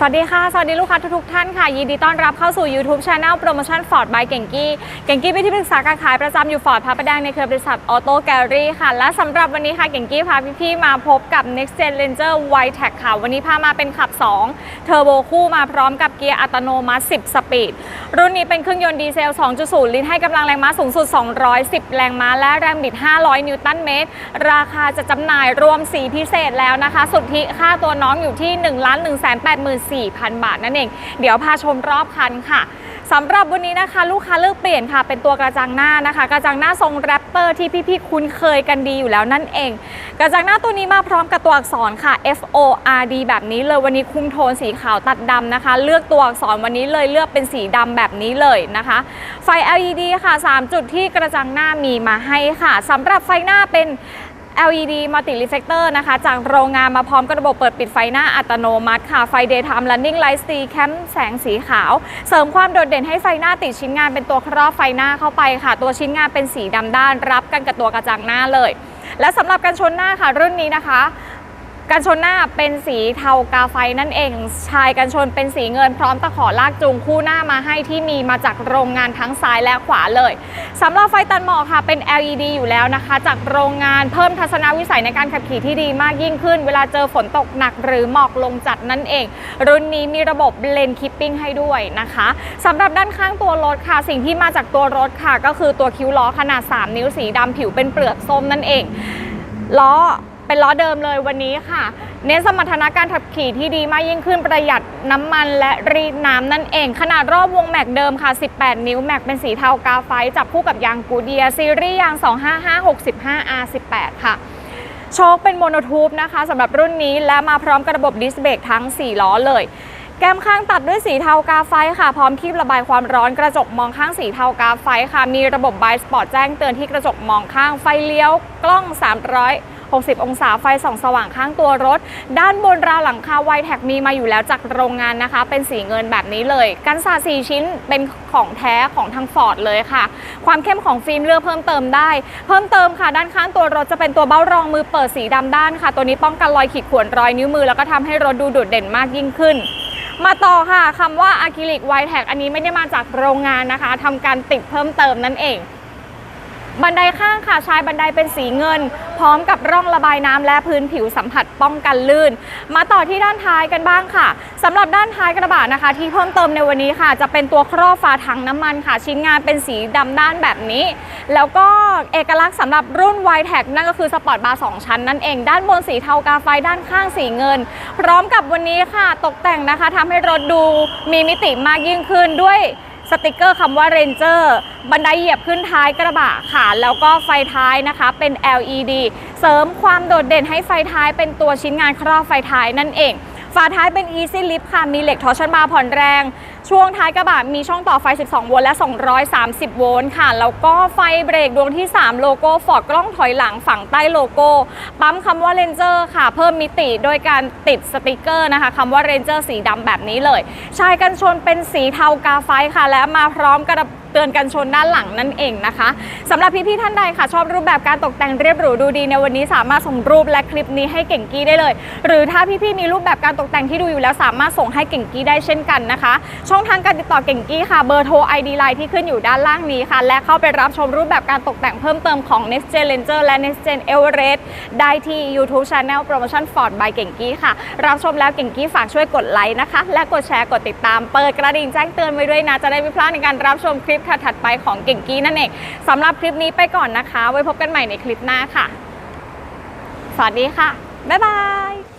สวัสดีค่ะ สวัสดีลูกค้าทุกๆท่านค่ะ ยินดีต้อนรับเข้าสู่ YouTube Channel โปรโมชั่น Ford by เก่งกี้เก่งกี้เป็นที่ปรึกษาการขายประจำอยู่ Ford พระประแดงในเครือบริษัท Auto Gallery ค่ะ และสำหรับวันนี้ค่ะ เก่งกี้พาพี่ๆมาพบกับ Next Gen Ranger y t e c ค่ะ วันนี้พามาเป็นขับ 2 เทอร์โบคู่มาพร้อมกับเกียร์อัตโนมัติ 10 สปีด รุ่นนี้เป็นเครื่องยนต์ดีเซล 2.0 ลิตรให้กำลังแรงม้าสูงสุด 210 แรงม้าและแรงบิด 500 นิวตันเมตร ราคาจะจำหน่ายรวมสีพิเศษแล้วนะคะ สุทธิค่าตัวน้องอยู่ที่ 1 1 8 4 0 0 4,000 บาทนั่นเอง เดี๋ยวพาชมรอบคันค่ะสำหรับวันนี้นะคะ ลูกค้าเลือกเปลี่ยนค่ะ เป็นตัวกระจังหน้านะคะ กระจังหน้าทรงแรปเปอร์ที่พี่ๆคุ้นเคยกันดีอยู่แล้วนั่นเอง กระจังหน้าตัวนี้มาพร้อมกับตัวอักษรค่ะ F O R D แบบนี้เลยวันนี้คุมโทนสีขาวตัดดำนะคะ เลือกตัวอักษรวันนี้เลยเลือกเป็นสีดำแบบนี้เลยนะคะ ไฟ LED ค่ะ 3 จุดที่กระจังหน้ามีมาให้ค่ะสำหรับไฟหน้าเป็น LED Multi Reflector นะคะ จากโรงงานมาพร้อมกับระบบเปิดปิดไฟหน้าอัตโนมัติค่ะ ไฟ Daytime Running Light Sea Cam แสงสีขาว เสริมความโดดเด่นให้ไฟหน้าติดชิ้นงานเป็นตัวครอบไฟหน้าเข้าไปค่ะ ตัวชิ้นงานเป็นสีดำด้าน รับกันกับตัวกระจังหน้าเลย และสำหรับกันชนหน้าค่ะรุ่นนี้นะคะ กันชนหน้าเป็นสีเทากาไฟนั่นเอง ชายกันชนเป็นสีเงินพร้อมตะขอลากจูงคู่หน้ามาให้ที่มีมาจากโรงงานทั้งซ้ายและขวาเลยสำหรับไฟตันหมอกค่ะเป็น LED อยู่แล้วนะคะ จากโรงงานเพิ่มทัศนวิสัยในการขับขี่ที่ดีมากยิ่งขึ้น เวลาเจอฝนตกหนักหรือหมอกลงจัดนั่นเอง รุ่นนี้มีระบบเลนคิปปิ้งให้ด้วยนะคะสำหรับด้านข้างตัวรถค่ะ สิ่งที่มาจากตัวรถค่ะ ก็คือตัวคิ้วล้อขนาด 3 นิ้วสีดำผิวเป็นเปลือกส้มนั่นเองล้อ เป็นล้อเดิมเลยวันนี้ค่ะ เน้นสมรรถนะการขับขี่ที่ดีมากยิ่งขึ้นประหยัดน้ำมันและรีดน้ำนั่นเอง ขนาดรอบวงแม็กเดิมค่ะ 18 นิ้วแม็กเป็นสีเทากาไฟจับคู่กับยางกูเดียซีรีส์ยาง 255 65 R18 ค่ะโชคเป็นโมโนทูบนะคะสำหรับรุ่นนี้และมาพร้อมกับระบบดิสเบรกทั้ง 4 ล้อเลย แก้มข้างตัดด้วยสีเทากาไฟค่ะ พร้อมคีบระบายความร้อนกระจกมองข้างสีเทากาไฟค่ะ มีระบบไบสปอร์ตแจ้งเตือนที่กระจกมองข้างไฟเลี้ยวกล้อง 60 องศาไฟส่องสว่างข้างตัวรถ ด้านบนราวหลังคาไวแท็กมีมาอยู่แล้วจากโรงงานนะคะ เป็นสีเงินแบบนี้เลย กันสาด4ชิ้นเป็นของแท้ของทางฟอร์ดเลยค่ะ ความเข้มของฟิล์มเลือกเพิ่มเติมได้ เพิ่มเติมค่ะ ด้านข้างตัวรถจะเป็นตัวเบ้ารองมือเปิดสีดำด้านค่ะ ตัวนี้ป้องกันรอยขีดข่วนรอยนิ้วมือ แล้วก็ทำให้รถดูโดดเด่นมากยิ่งขึ้นมาต่อค่ะคำว่าอะคริลิกไวแท็กอันนี้ไม่ได้มาจากโรงงานนะคะทำการติดเพิ่มเติมนั่นเอง บันไดข้างค่ะชายบันไดเป็นสีเงิน พร้อมกับร่องระบายน้ำและพื้นผิวสัมผัสป้องกันลื่น มาต่อที่ด้านท้ายกันบ้างค่ะสำหรับด้านท้ายกระบะนะคะ ที่เพิ่มเติมในวันนี้ค่ะ จะเป็นตัวครอบฝาถังน้ำมันค่ะ ชิ้นงานเป็นสีดำด้านแบบนี้ แล้วก็เอกลักษณ์สำหรับรุ่น y t e c นั่นก็คือสปอร์ตบาร์2ชั้นนั่นเองด้านบนสีเทากาไฟด้านข้างสีเงิน พร้อมกับวันนี้ค่ะ ตกแต่งนะคะทำให้รถดูมีมิติมากยิ่งขึ้นด้วย สติกเกอร์คำว่า Ranger บันไดเหยียบขึ้นท้ายกระบะค่ะ แล้วก็ไฟท้ายนะคะเป็น LED เสริมความโดดเด่นให้ไฟท้ายเป็นตัวชิ้นงานครอบไฟท้ายนั่นเอง ฝาท้ายเป็น Easy Lift ค่ะ มีเหล็กทอร์ชันบาร์ผ่อนแรง ช่วงท้ายกระบะมีช่องต่อไฟ 12 โวลต์และ 230 โวลต์ค่ะ แล้วก็ไฟเบรกดวงที่ 3 โลโก้ฟอร์ดกล้องถอยหลังฝั่งใต้โลโก้ ปั๊มคำว่า Ranger ค่ะ เพิ่มมิติโดยการติดสติกเกอร์นะคะคำว่า Ranger สีดำแบบนี้เลย ชายกันชนเป็นสีเทากาไฟค่ะ และมาพร้อมกับเตือนกันชนด้านหลังนั่นเองนะคะสำหรับพี่ๆท่านใดค่ะ ชอบรูปแบบการตกแต่งเรียบหรูดูดีในวันนี้สามารถส่งรูปและคลิปนี้ให้เก่งกี้ได้เลย หรือถ้าพี่ๆมีรูปแบบการตกแต่งที่ดูอยู่แล้วสามารถส่งให้เก่งกี้ได้เช่นกันนะคะ ช่องทางการติดต่อเก่งกี้ค่ะเบอร์โทร ID Line ที่ขึ้นอยู่ด้านล่างนี้ค่ะ และเข้าไปรับชมรูปแบบการตกแต่งเพิ่มเติมของ Next Gen Ranger และ Next Gen Everest ได้ที่ YouTube Channel Promotion Ford by เก่งกี้ค่ะ รับชมแล้วเก่งกี้ฝากช่วยกดไลค์นะคะ และกดแชร์กดติดตามเปิดกระดิ่งแจ้งเตือนไว้ด้วยนะจะได้ไม่พลาดในการรับชมคลิปถัดไปของเก่งกี้นั่นเองสำหรับคลิปนี้ไปก่อนนะคะ ไว้พบกันใหม่ในคลิปหน้าค่ะ สวัสดีค่ะ บ๊ายบาย